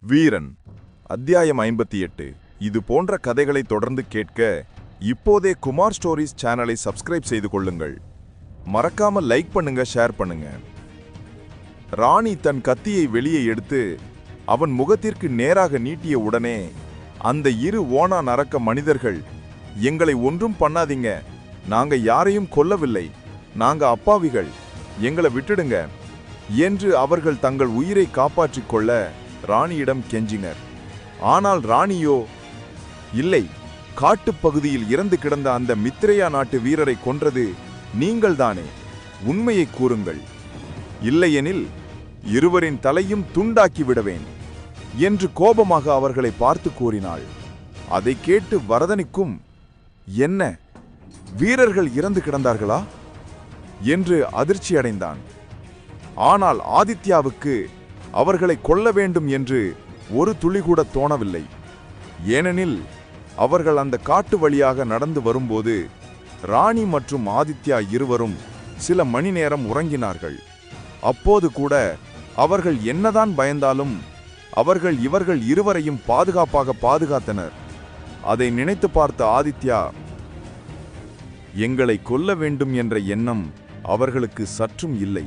வீரன். அத்தியாயம் ஐம்பத்தி எட்டு. இது போன்ற கதைகளை தொடர்ந்து கேட்க இப்போதே குமார் ஸ்டோரிஸ் சேனலை சப்ஸ்கிரைப் செய்து கொள்ளுங்கள். மறக்காம லைக் பண்ணுங்க ஷேர் பண்ணுங்க. ராணி தன் கத்தியை வெளியே எடுத்து அவன் முகத்திற்கு நேராக நீட்டிய உடனே அந்த இரு ஓனா நரக்க மனிதர்கள் எங்களை ஒன்றும் பண்ணாதீங்க. நாங்க யாரையும் கொல்லவில்லை. நாங்க அப்பாவிகள். எங்களை விட்டுடுங்க. என்று அவர்கள் தங்கள் உயிரை காப்பாற்றிக் கொள்ள ராணியிடம் கெஞ்சினர். ஆனால் ராணியோ இல்லை. காட்டுப் பகுதியில் இறந்து கிடந்த அந்த மித்திரையா நாட்டு வீரரை கொன்றது நீங்கள்தானே உண்மையை கூறுங்கள். இல்லையெனில் இருவரின் தலையும் துண்டாக்கி விடுவேன் என்று கோபமாக அவர்களை பார்த்து கூறினாள். அதை கேட்டு வரதனுக்கும் என்ன வீரர்கள் இறந்து கிடந்தார்களா? என்று அதிர்ச்சியடைந்தான். ஆனால் ஆதித்யாவுக்கு அவர்களை கொல்ல வேண்டும் என்று ஒரு துளி கூட தோணவில்லை. ஏனெனில் அவர்கள் அந்த காட்டு வழியாக நடந்து வரும்போது ராணி மற்றும் ஆதித்யா இருவரும் சில மணி நேரம் உறங்கினார்கள். அப்போது கூட அவர்கள் என்னதான் பயந்தாலும் அவர்கள் இவர்கள் இருவரையும் பாதுகாப்பாக பாதுகாத்தனர். அதை நினைத்து பார்த்த ஆதித்யா எங்களை கொல்ல வேண்டும் என்ற எண்ணம் அவர்களுக்கு சற்றும் இல்லை.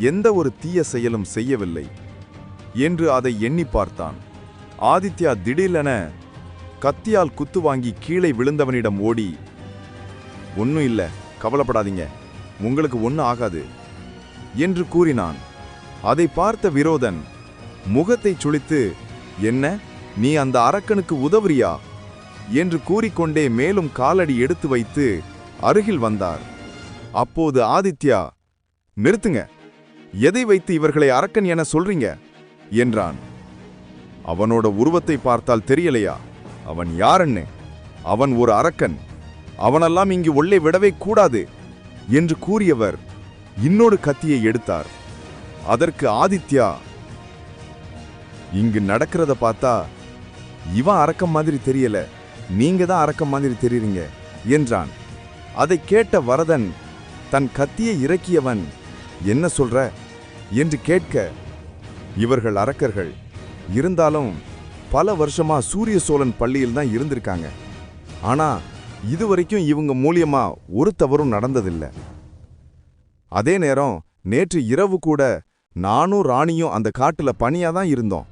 எந்த ஒரு தீய செயலும் செய்யவில்லை என்று அதை எண்ணி பார்த்தான். ஆதித்யா திடீரென கத்தியால் குத்து வாங்கி கீழே விழுந்தவனிடம் ஓடி ஒன்றும் இல்லை கவலைப்படாதீங்க உங்களுக்கு ஒன்றும் ஆகாது என்று கூறினான். அதை பார்த்த விரோதன் முகத்தை சுழித்து என்ன நீ அந்த அரக்கனுக்கு உதவுறியா? என்று கூறிக்கொண்டே மேலும் காலடி எடுத்து வைத்து அருகில் வந்தார். அப்போது ஆதித்யா நிறுத்துங்க எதை வைத்து இவர்களை அரக்கன் என சொல்றீங்க? என்றான். அவனோட உருவத்தை பார்த்தால் தெரியலையா? அவன் யாருன்னு? அவன் ஒரு அரக்கன். அவனெல்லாம் இங்கு உள்ளே விடவே கூடாது என்று கூறியவர் இன்னொரு கத்தியை எடுத்தார். அதற்கு ஆதித்யா இங்கு நடக்கிறத பார்த்தா இவன் அரக்கம் மாதிரி தெரியல நீங்க தான் அரக்கம் மாதிரி தெரியுறீங்க என்றான். அதை கேட்ட வரதன் தன் கத்தியை இறக்கியவன் என்ன சொல்ற? என்று கேட்க இவர்கள் அரக்கர்கள் இருந்தாலும் பல வருஷமா சூரிய சோழன் பள்ளியில் தான் இருந்திருக்காங்க. ஆனா இதுவரைக்கும் இவங்க மூலியமா ஒரு தவறும் நடந்ததில்லை. அதே நேரம் நேற்று இரவு கூட நானும் ராணியும் அந்த காட்டுல பனியா தான் இருந்தோம்.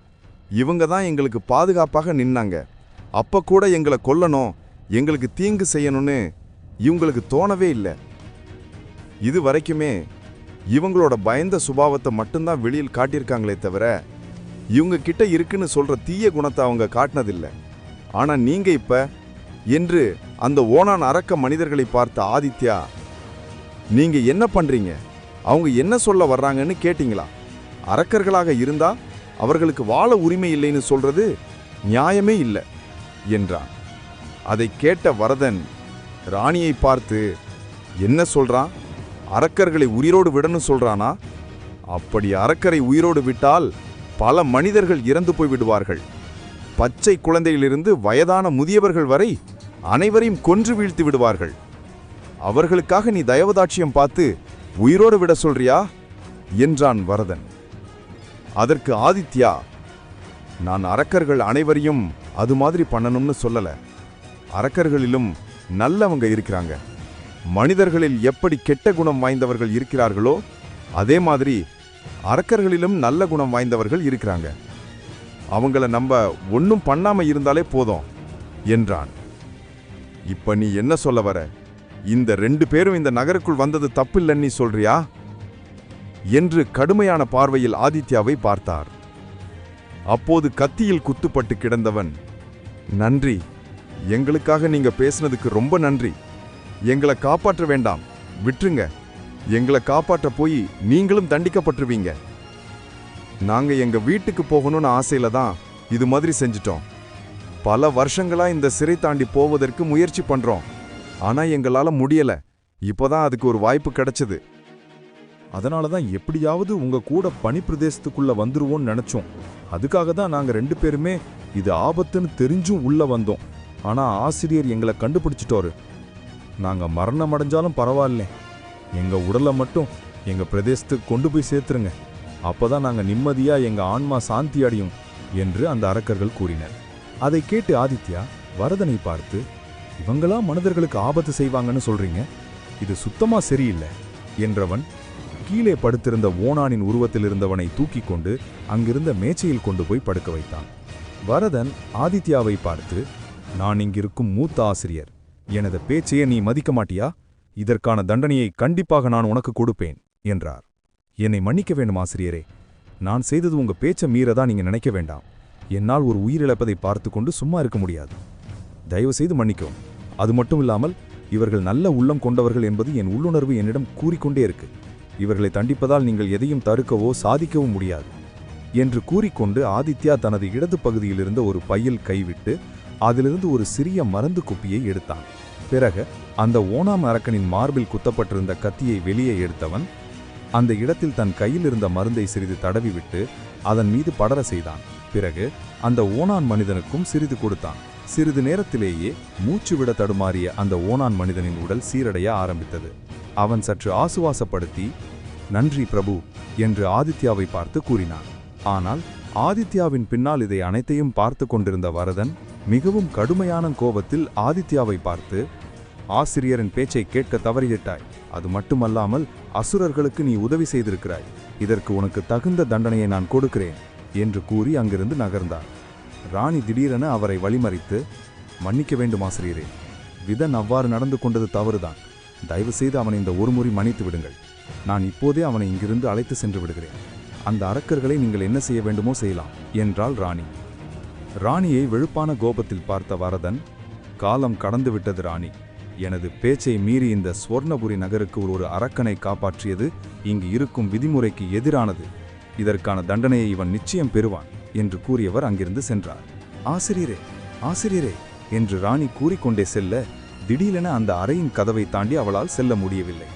இவங்க தான் எங்களுக்கு பாதுகாப்பாக நின்னாங்க. அப்ப கூட எங்களை கொல்லணும் எங்களுக்கு தீங்கு செய்யணும்னு இவங்களுக்கு தோணவே இல்லை. இது வரைக்குமே இவங்களோட பயந்த சுபாவத்தை மட்டும்தான் வெளியில் காட்டியிருக்காங்களே தவிர இவங்க கிட்ட இருக்குன்னு சொல்ற தீய குணத்தை அவங்க காட்டினதில்லை. ஆனா நீங்க இப்ப என்று அந்த ஓனான் அரக்க மனிதர்களை பார்த்த ஆதித்யா நீங்க என்ன பண்றீங்க? அவங்க என்ன சொல்ல வர்றாங்கன்னு கேட்டீங்களா? அரக்கர்களாக இருந்தா அவர்களுக்கு வாழ உரிமை இல்லைன்னு சொல்றது நியாயமே இல்லை என்றான். அதை கேட்ட வரதன் ராணியை பார்த்து என்ன சொல்றான்? அரக்கர்களை உயிரோடு விடன்னு சொல்றானா? அப்படி அரக்கரை உயிரோடு விட்டால் பல மனிதர்கள் இறந்து போய் விடுவார்கள். பச்சை குழந்தையிலிருந்து வயதான முதியவர்கள் வரை அனைவரையும் கொன்று வீழ்த்தி விடுவார்கள். அவர்களுக்காக நீ தயவதாட்சியம் பார்த்து உயிரோடு விட சொல்றியா? என்றான் வரதன். அதற்கு ஆதித்யா நான் அரக்கர்கள் அனைவரையும் அது மாதிரி பண்ணணும்னு சொல்லல. அரக்கர்களிலும் நல்லவங்க இருக்கிறாங்க. மனிதர்களில் எப்படி கெட்ட குணம் வாய்ந்தவர்கள் இருக்கிறார்களோ அதே மாதிரி அரக்கர்களிலும் நல்ல குணம் வாய்ந்தவர்கள் இருக்கிறாங்க. அவங்கள நம்ம ஒன்றும் பண்ணாமல் இருந்தாலே போதும் என்றான். இப்ப நீ என்ன சொல்ல வர? இந்த ரெண்டு பேரும் இந்த நகருக்குள் வந்தது தப்பில்லைன்னு நீ சொல்றியா? என்று கடுமையான பார்வையில் ஆதித்யாவை பார்த்தார். அப்போது கத்தியில் குத்துப்பட்டு கிடந்தவன் நன்றி. எங்களுக்காக நீங்க பேசுனதுக்கு ரொம்ப நன்றி. எங்களை காப்பாற்ற வேண்டாம். விட்டுருங்க. எங்களை காப்பாற்ற போய் நீங்களும் தண்டிக்கப்பட்டுருவீங்க. நாங்க எங்க வீட்டுக்கு போகணும்னு ஆசையில தான் இது மாதிரி செஞ்சிட்டோம். பல வருஷங்களா இந்த சிறை தாண்டி போவதற்கு முயற்சி பண்றோம். ஆனா எங்களால முடியல. இப்போதான் அதுக்கு ஒரு வாய்ப்பு கிடைச்சது. அதனால தான் எப்படியாவது உங்க கூட பனி பிரதேசத்துக்குள்ள வந்துருவோம்னு நினைச்சோம். அதுக்காக தான் நாங்க ரெண்டு பேருமே இது ஆபத்துன்னு தெரிஞ்சும் உள்ள வந்தோம். ஆனா ஆசிரியர் எங்களை கண்டுபிடிச்சிட்டோரு. நாங்கள் மரணம் அடைஞ்சாலும் பரவாயில்ல. எங்கள் உடலை மட்டும் எங்கள் பிரதேசத்துக்கு கொண்டு போய் சேர்த்துருங்க. அப்பதான் நாங்கள் நிம்மதியாக எங்கள் ஆன்மா சாந்தி அடையும் என்று அந்த அரக்கர்கள் கூறினர். அதை கேட்டு ஆதித்யா வரதனை பார்த்து இவங்களா மனிதர்களுக்கு ஆபத்து செய்வாங்கன்னு சொல்றீங்க? இது சுத்தமா சரியில்லை. என்றவன் கீழே படுத்திருந்த ஓனானின் உருவத்தில் இருந்தவனை தூக்கி கொண்டு அங்கிருந்த மேச்சையில் கொண்டு போய் படுக்க வைத்தான். வரதன் ஆதித்யாவை பார்த்து நான் இங்கிருக்கும் மூத்த ஆசிரியர். எனது பேச்சையே நீ மதிக்க மாட்டியா? இதற்கான தண்டனையை கண்டிப்பாக நான் உனக்கு கொடுப்பேன் என்றார். என்னை மன்னிக்க வேண்டும் ஆசிரியரே. நான் செய்தது உங்க பேச்சை மீறதா நீங்க நினைக்க வேண்டாம். என்னால் ஒரு உயிரிழப்பதை பார்த்து கொண்டு சும்மா இருக்க முடியாது. தயவு செய்து மன்னிக்கவும். அது மட்டும் இல்லாமல் இவர்கள் நல்ல உள்ளம் கொண்டவர்கள் என்பது என் உள்ளுணர்வு என்னிடம் கூறிக்கொண்டே இருக்கு. இவர்களை தண்டிப்பதால் நீங்கள் எதையும் தடுக்கவோ சாதிக்கவும் முடியாது என்று கூறிக்கொண்டு ஆதித்யா தனது இடது பகுதியிலிருந்த ஒரு பையில் கைவிட்டு அதிலிருந்து ஒரு சிறிய மருந்து குப்பியை எடுத்தான். பிறகு அந்த ஓனாம் அரக்கனின் மார்பில் குத்தப்பட்டிருந்த கத்தியை வெளியே எடுத்தவன் அந்த இடத்தில் தன் கையில் இருந்த மருந்தை சிறிது தடவிவிட்டு அதன் மீது படர செய்தான். பிறகு அந்த ஓனான் மனிதனுக்கும் சிறிது கொடுத்தான். சிறிது நேரத்திலேயே மூச்சு விட தடுமாறிய அந்த ஓனான் மனிதனின் உடல் சீரடைய ஆரம்பித்தது. அவன் சற்று ஆசுவாசப்படுத்தி நன்றி பிரபு என்று ஆதித்யாவை பார்த்து கூறினான். ஆனால் ஆதித்யாவின் பின்னால் இதை அனைத்தையும் பார்த்து கொண்டிருந்த வரதன் மிகவும் கடுமையான கோபத்தில் ஆதித்யாவை பார்த்து ஆசிரியரின் பேச்சை கேட்க தவறிவிட்டாய். அது மட்டுமல்லாமல் அசுரர்களுக்கு நீ உதவி செய்திருக்கிறாய். இதற்கு உனக்கு தகுந்த தண்டனையை நான் கொடுக்கிறேன் என்று கூறி அங்கிருந்து நகர்ந்தார். ராணி திடீரென அவரை வழிமறித்து மன்னிக்க வேண்டும் ஆசிரியரே. விதன் அவ்வாறு நடந்து கொண்டது தவறுதான். தயவு செய்து அவனை இந்த ஒருமுறை மன்னித்து விடுங்கள். நான் இப்போதே அவனை இங்கிருந்து அழைத்து சென்று விடுகிறேன். அந்த அரக்கர்களை நீங்கள் என்ன செய்ய வேண்டுமோ செய்யலாம் என்றாள் ராணி. ராணியை வெளுப்பான கோபத்தில் பார்த்த வரதன் காலம் கடந்துவிட்டது ராணி. எனது பேச்சை மீறி இந்த ஸ்வர்ணபுரி நகருக்கு ஒரு அரக்கனை காப்பாற்றியது இங்கு இருக்கும் விதிமுறைக்கு எதிரானது. இதற்கான தண்டனையை இவன் நிச்சயம் பெறுவான் என்று கூறியவர் அங்கிருந்து சென்றார். ஆசிரியரே ஆசிரியரே என்று ராணி கூறிக்கொண்டே செல்ல திடீரென அந்த அறையின் கதவை தாண்டி அவளால் செல்ல முடியவில்லை.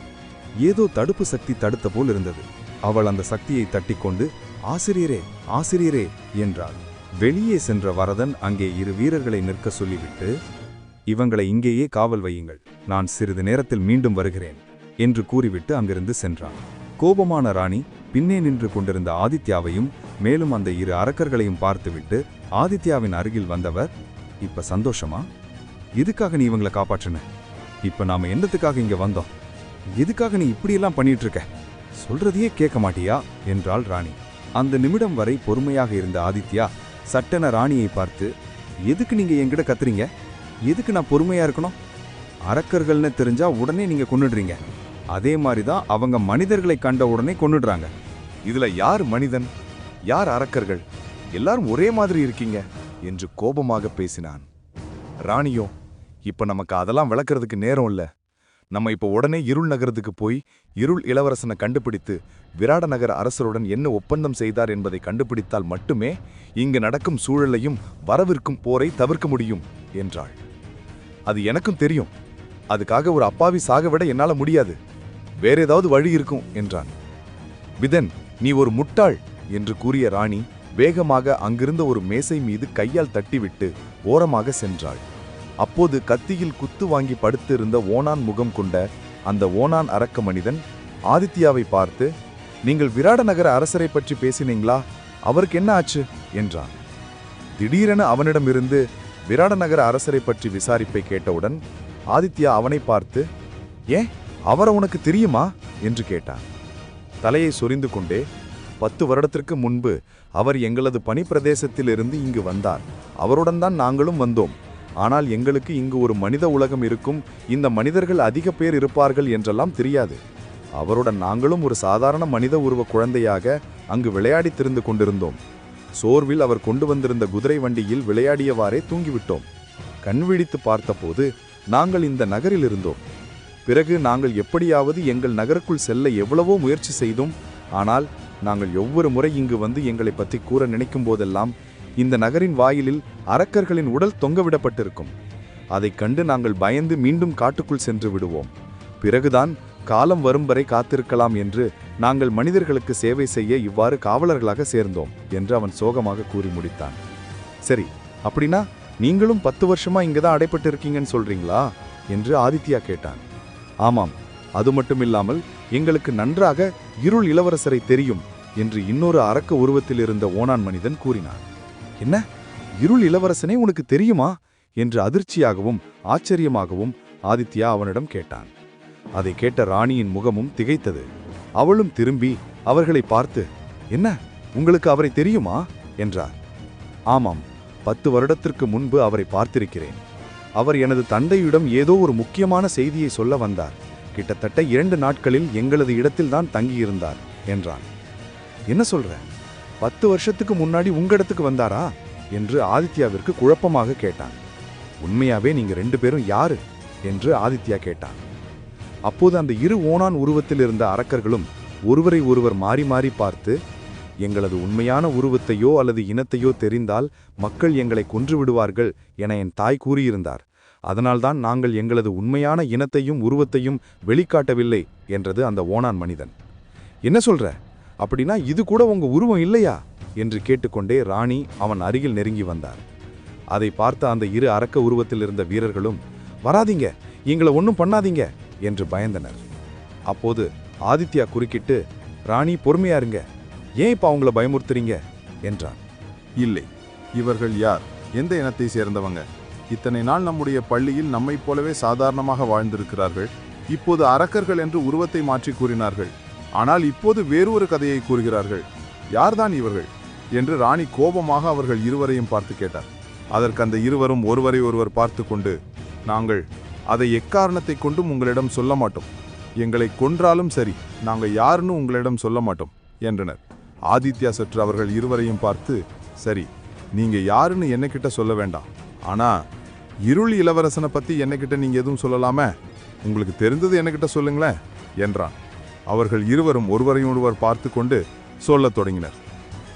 ஏதோ தடுப்பு சக்தி தடுத்த போல் இருந்தது. அவள் அந்த சக்தியை தட்டிக்கொண்டு ஆசிரியரே ஆசிரியரே என்றாள். வெளியே சென்ற வரதன் அங்கே இரு வீரர்களை நிற்க சொல்லிவிட்டு இவங்களை இங்கேயே காவல் வையுங்கள். நான் சிறிது நேரத்தில் மீண்டும் வருகிறேன் என்று கூறிவிட்டு அங்கிருந்து சென்றான். கோபமான ராணி பின்னே நின்று கொண்டிருந்த ஆதித்யாவையும் மேலும் அந்த இரு அரக்கர்களையும் பார்த்துவிட்டு ஆதித்யாவின் அருகில் வந்தவர் இப்ப சந்தோஷமா? எதுக்காக நீ இவங்களை காப்பாற்றின? இப்ப நாம என்னத்துக்காக இங்க வந்தோம்? எதுக்காக நீ இப்படியெல்லாம் பண்ணிட்டு இருக்க சொல்றதையே கேட்க மாட்டியா? என்றாள் ராணி. அந்த நிமிடம் வரை பொறுமையாக இருந்த ஆதித்யா சட்டென ராணியை பார்த்து எதுக்கு நீங்க என்கிட்ட கத்துறீங்க? எதுக்கு நான் பொறுமையா இருக்கணும்? அரக்கர்கள்னு தெரிஞ்சா உடனே நீங்க கொன்னுடுறீங்க. அதே மாதிரி தான் அவங்க மனிதர்களை கண்ட உடனே கொண்டுடுறாங்க இதுல யார் மனிதன்? யார் அரக்கர்கள்? எல்லாரும் ஒரே மாதிரி இருக்கீங்க என்று கோபமாக பேசினான். ராணியோ இப்ப நமக்கு அதெல்லாம் விளக்குறதுக்கு நேரம் இல்லை. நம்ம இப்போ உடனே இருள் நகரத்துக்கு போய் இருள் இளவரசனை கண்டுபிடித்து விராட நகர அரசருடன் என்ன ஒப்பந்தம் செய்தார் என்பதை கண்டுபிடித்தால் மட்டுமே இங்கு நடக்கும் சூழலையும் வரவிருக்கும் போரை தவிர்க்க முடியும் என்றாள். அது எனக்கும் தெரியும். அதுக்காக ஒரு அப்பாவி சாகவிட என்னால் முடியாது. வேற ஏதாவது வழி இருக்கும் என்றான். விதன் நீ ஒரு முட்டாள் என்று கூறிய ராணி வேகமாக அங்கிருந்த ஒரு மேசை மீது கையால் தட்டிவிட்டு ஓரமாக சென்றாள். அப்போது கத்தியில் குத்து வாங்கி படுத்திருந்த ஓனான் முகம் கொண்ட அந்த ஓனான் அரக்க மனிதன் ஆதித்யாவை பார்த்து நீங்கள் விராட நகர அரசரை பற்றி பேசினீங்களா? அவருக்கு என்ன ஆச்சு? என்றான். திடீரென அவனிடமிருந்து விராட நகர அரசரை பற்றி விசாரிப்பை கேட்டவுடன் ஆதித்யா அவனை பார்த்து ஏன்? அவரை உனக்கு தெரியுமா? என்று கேட்டான். தலையை சொரிந்து கொண்டே பத்து வருடத்திற்கு முன்பு அவர் எங்களது பணிப்பிரதேசத்திலிருந்து இங்கு வந்தார். அவருடன் தான் நாங்களும் வந்தோம். ஆனால் எங்களுக்கு இங்கு ஒரு மனித உலகம் இருக்கும். இந்த மனிதர்கள் அதிக பேர் இருப்பார்கள் என்றெல்லாம் தெரியாது. அவருடன் நாங்களும் ஒரு சாதாரண மனித உருவ குழந்தையாக அங்கு விளையாடி திருந்து கொண்டிருந்தோம். சோர்வில் அவர் கொண்டு வந்திருந்த குதிரை வண்டியில் விளையாடியவாறே தூங்கிவிட்டோம். கண்விழித்து பார்த்தபோது நாங்கள் இந்த நகரில் இருந்தோம். பிறகு நாங்கள் எப்படியாவது எங்கள் நகருக்குள் செல்ல எவ்வளவோ முயற்சி செய்தோம். ஆனால் நாங்கள் ஒவ்வொரு முறை இங்கு வந்து எங்களை பற்றி கூற நினைக்கும் போதெல்லாம் இந்த நகரின் வாயிலில் அரக்கர்களின் உடல் தொங்கவிடப்பட்டிருக்கும். அதைக் கண்டு நாங்கள் பயந்து மீண்டும் காட்டுக்குள் சென்று விடுவோம். பிறகுதான் காலம் வரும் வரை காத்திருக்கலாம் என்று நாங்கள் மனிதர்களுக்கு சேவை செய்ய இவ்வாறு காவலர்களாக சேர்ந்தோம் என்று அவன் சோகமாக கூறி முடித்தான். சரி அப்படின்னா நீங்களும் பத்து வருஷமா இங்க தான் அடைப்பட்டு இருக்கீங்கன்னு சொல்றீங்களா? என்று ஆதித்யா கேட்டான். ஆமாம் அது மட்டுமில்லாமல் எங்களுக்கு நன்றாக இருள் இளவரசரை தெரியும் என்று இன்னொரு அரக்க உருவத்தில் இருந்த ஓனான் மனிதன் கூறினான். என்ன? இருள் இளவரசனே உனக்கு தெரியுமா? என்று அதிர்ச்சியாகவும் ஆச்சரியமாகவும் ஆதித்யா அவனிடம் கேட்டான். அதை கேட்ட ராணியின் முகமும் திகைத்தது. அவளும் திரும்பி அவர்களை பார்த்து என்ன? உங்களுக்கு அவரை தெரியுமா? என்றார். ஆமாம். பத்து வருடத்திற்கு முன்பு அவரை பார்த்திருக்கிறேன். அவர் எனது தந்தையிடம் ஏதோ ஒரு முக்கியமான செய்தியை சொல்ல வந்தார். கிட்டத்தட்ட இரண்டு நாட்களில் எங்களது இடத்தில்தான் தங்கியிருந்தார் என்றான். என்ன சொல்ற? பத்து வருஷத்துக்கு முன்னாடி உங்க இடத்துக்கு வந்தாரா? என்று ஆதித்யாவிற்கு குழப்பமாக கேட்டான். உண்மையாவே நீங்க ரெண்டு பேரும் யாரு? என்று ஆதித்யா கேட்டான். அப்போது அந்த இரு ஓணான் உருவத்தில் இருந்த அரக்கர்களும் ஒருவரை ஒருவர் மாறி மாறி பார்த்து எங்களது உண்மையான உருவத்தையோ அல்லது இனத்தையோ தெரிந்தால் மக்கள் எங்களை கொன்று விடுவார்கள் என என் தாய் கூறியிருந்தார். அதனால்தான் நாங்கள் எங்களது உண்மையான இனத்தையும் உருவத்தையும் வெளிக்காட்டவில்லை என்றது அந்த ஓணான் மனிதன். என்ன சொல்ற? அப்படின்னா இது கூட உங்க உருவம் இல்லையா? என்று கேட்டுக்கொண்டே ராணி அவன் அருகில் நெருங்கி வந்தார். அதை பார்த்த அந்த இரு அரக்க உருவத்தில் இருந்த வீரர்களும் வராதீங்க எங்களை ஒன்றும் பண்ணாதீங்க என்று பயந்தனர். அப்போது ஆதித்யா குறுக்கிட்டு ராணி பொறுமையா இருங்க. ஏன் இப்ப அவங்கள பயமுறுத்துறீங்க? என்றான். இல்லை இவர்கள் யார்? எந்த இனத்தை சேர்ந்தவங்க? இத்தனை நாள் நம்முடைய பள்ளியில் நம்மைப் போலவே சாதாரணமாக வாழ்ந்திருக்கிறார்கள். இப்போது அரக்கர்கள் என்று உருவத்தை மாற்றி கூறினார்கள். ஆனால் இப்போது வேறு ஒரு கதையை கூறுகிறார்கள். யார்தான் இவர்கள்? என்று ராணி கோபமாக அவர்கள் இருவரையும் பார்த்து கேட்டார். அதற்கு அந்த இருவரும் ஒருவரை ஒருவர் பார்த்து கொண்டு நாங்கள் அதை எக்காரணத்தை கொண்டும் உங்களிடம் சொல்ல மாட்டோம். எங்களை கொன்றாலும் சரி நாங்கள் யாருன்னு உங்களிடம் சொல்ல மாட்டோம் என்றனர். ஆதித்யா சற்று அவர்கள் இருவரையும் பார்த்து சரி நீங்கள் யாருன்னு என்னக்கிட்ட சொல்ல வேண்டாம். ஆனால் இருள் இளவரசனை பற்றி என்னகிட்ட நீங்கள் எதுவும் சொல்லலாமே? உங்களுக்கு தெரிந்தது என்னகிட்ட சொல்லுங்களேன் என்றான். அவர்கள் இருவரும் ஒருவரையும் ஒருவர் பார்த்து கொண்டு சொல்லத் தொடங்கினர்.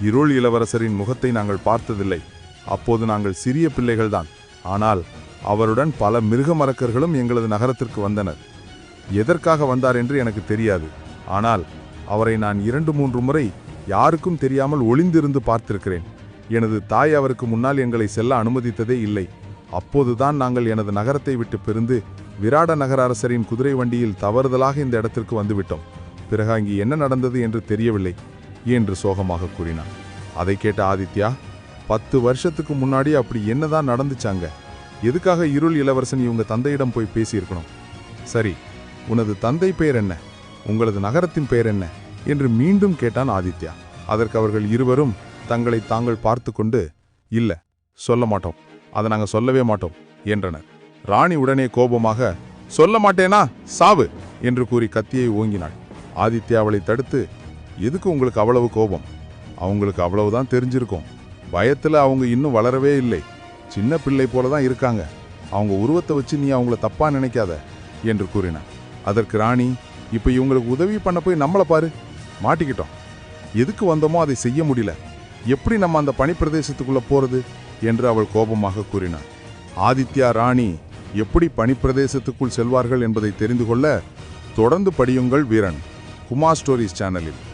இருள் இளவரசரின் முகத்தை நாங்கள் பார்த்ததில்லை. அப்போது நாங்கள் சிறிய பிள்ளைகள்தான். ஆனால் அவருடன் பல மிருக மரக்கர்களும் எங்களது நகரத்திற்கு வந்தனர். எதற்காக வந்தார் என்று எனக்கு தெரியாது. ஆனால் அவரை நான் இரண்டு மூன்று முறை யாருக்கும் தெரியாமல் ஒளிந்திருந்து பார்த்திருக்கிறேன். எனது தாய் அவருக்கு முன்னால் எங்களை செல்ல அனுமதித்ததே இல்லை. அப்போதுதான் நாங்கள் எனது நகரத்தை விட்டு பிரிந்து விராட நகர அரசரின் குதிரை வண்டியில் தவறுதலாக இந்த இடத்திற்கு வந்துவிட்டோம். பிறகு அங்கே என்ன நடந்தது என்று தெரியவில்லை என்று சோகமாக கூறினான். அதை கேட்ட ஆதித்யா பத்து வருஷத்துக்கு முன்னாடி அப்படி என்னதான் நடந்துச்சாங்க எதுக்காக இருள் இளவரசன் இவங்க தந்தையிடம் போய் பேசியிருக்கணும்? சரி உனது தந்தை பெயர் என்ன? உங்களது நகரத்தின் பெயர் என்ன? என்று மீண்டும் கேட்டான் ஆதித்யா. அதற்கு அவர்கள் இருவரும் தங்களை தாங்கள் பார்த்து கொண்டு இல்லை சொல்ல மாட்டோம். அதை நாங்கள் சொல்லவே மாட்டோம் என்றனர். ராணி உடனே கோபமாக சொல்ல மாட்டேனா? சாவு! என்று கூறி கத்தியை ஓங்கினாள். ஆதித்யா அவளை தடுத்து எதுக்கு உங்களுக்கு அவ்வளவு கோபம்? அவங்களுக்கு அவ்வளவுதான் தெரிஞ்சிருக்கும். பயத்தில் அவங்க இன்னும் வளரவே இல்லை. சின்ன பிள்ளை போல தான் இருக்காங்க. அவங்க உருவத்தை வச்சு நீ அவங்கள தப்பா நினைக்காத என்று கூறினான். அதற்கு ராணி இப்போ இவங்களுக்கு உதவி பண்ண போய் நம்மளை பாரு. மாட்டிக்கிட்டோம். எதுக்கு வந்தோமோ அதை செய்ய முடியல. எப்படி நம்ம அந்த பனிப்பிரதேசத்துக்குள்ளே போகிறது என்று அவள் கோபமாக கூறினாள். ஆதித்யா ராணி எப்படி பனிப்பிரதேசத்துக்குள் செல்வார்கள் என்பதை தெரிந்து கொள்ள தொடர்ந்து படியுங்கள் வீரன். குமார் ஸ்டோரிஸ் சேனலில்